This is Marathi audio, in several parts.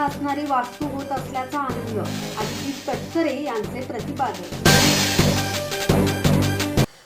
असणारी वास्तू होत असल्याचा आनंद. अभिजित तटकरे यांचे प्रतिपादन.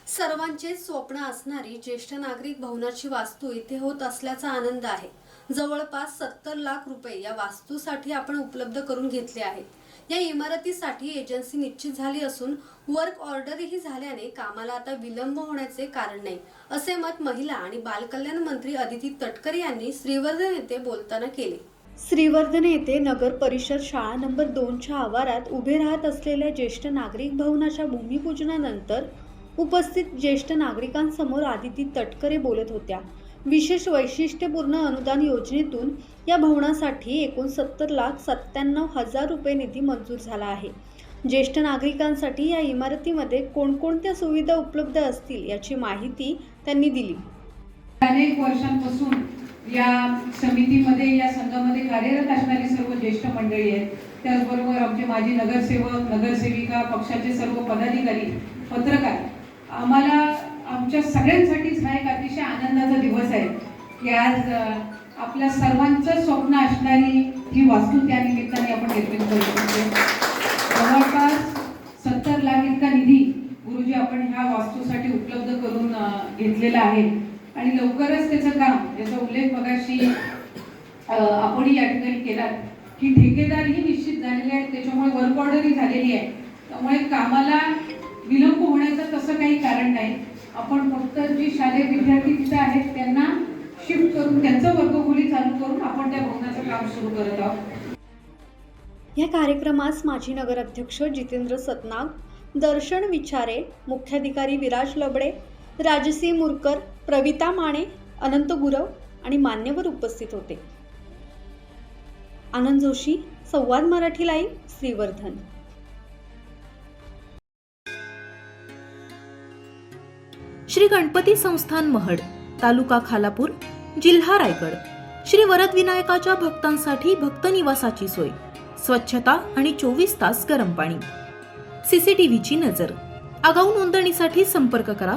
सर्वांचे स्वप्न असणारी ज्येष्ठ नागरिक भवनाची वास्तू इथे होत असल्याचा आनंद आहे. जवळपास सत्तर लाख रुपये या वास्तूसाठी आपण उपलब्ध करून घेतले आहेत. या इमारतीसाठी एजन्सी निश्चित झाली असून वर्क ऑर्डरही झाल्याने कामाला आता विलंब होण्याचे कारण नाही असे मत महिला आणि बालकल्याण मंत्री अदिती तटकरे यांनी श्रीवर्धन येथे बोलताना केले. श्रीवर्धन येथे नगर परिषद शाळा नंबर दोनच्या आवारात उभे राहत असलेल्या ज्येष्ठ नागरिक भवनाच्या भूमिपूजनानंतर उपस्थित ज्येष्ठ नागरिकांसमोर आदिती तटकरे बोलत होत्या. विशेष वैशिष्ट्यपूर्ण अनुदान योजनेतून या भवनासाठी एकूण सत्तर लाख सत्त्याण्णव हजार रुपये निधी मंजूर झाला आहे. ज्येष्ठ नागरिकांसाठी या इमारतीमध्ये कोणकोणत्या सुविधा उपलब्ध असतील याची माहिती त्यांनी दिली. अनेक वर्षांपासून या समितीमध्ये या संघामध्ये कार्यरत असणारी सर्व ज्येष्ठ मंडळी आहेत. त्याचबरोबर आमचे माजी नगरसेवक नगरसेविका पक्षाचे सर्व पदाधिकारी पत्रकार. आम्हाला आमच्या सगळ्यांसाठीच हा एक अतिशय आनंदाचा दिवस आहे. की आज आपल्या सर्वांचं स्वप्न असणारी ही वास्तू त्या निमित्ताने आपण निर्मित करू शकतो. जवळपास सत्तर लाख इतका निधी गुरुजी आपण ह्या वास्तूसाठी उपलब्ध करून घेतलेला आहे. आणि लवकरच त्याचं काम याचा उल्लेख मगाशी अ, आपणही या ठिकाणी केला की ठेकेदारही निश्चित झालेले आहेत त्याच्यामुळे वर्क ऑर्डरही झालेली आहे. त्यामुळे कामाला विलंब होण्याचं तसं काही कारण नाही. आपण फक्त जी शालेय विद्यार्थी तिथे आहेत त्यांना शिफ्ट करून त्यांचं वर्गखोली चालू करून आपण त्या भवनाचं काम सुरू करत आहोत. या कार्यक्रमास माजी नगराध्यक्ष जितेंद्र सतनाग दर्शन विचारे मुख्याधिकारी विराज लबडे राजसी मुरकर प्रविता माने अनंत गुरव आणि मान्यवर उपस्थित होते. आनंद जोशी संवाद मराठी लाईव्ह श्रीवर्धन. श्री गणपती संस्थान महड तालुका खालापूर जिल्हा रायगड. श्री वरद विनायकाच्या भक्तांसाठी भक्त निवासाची सोय. स्वच्छता आणि चोवीस तास गरम पाणी. सीसीटीव्हीची नजर. आगाऊ नोंदणीसाठी संपर्क करा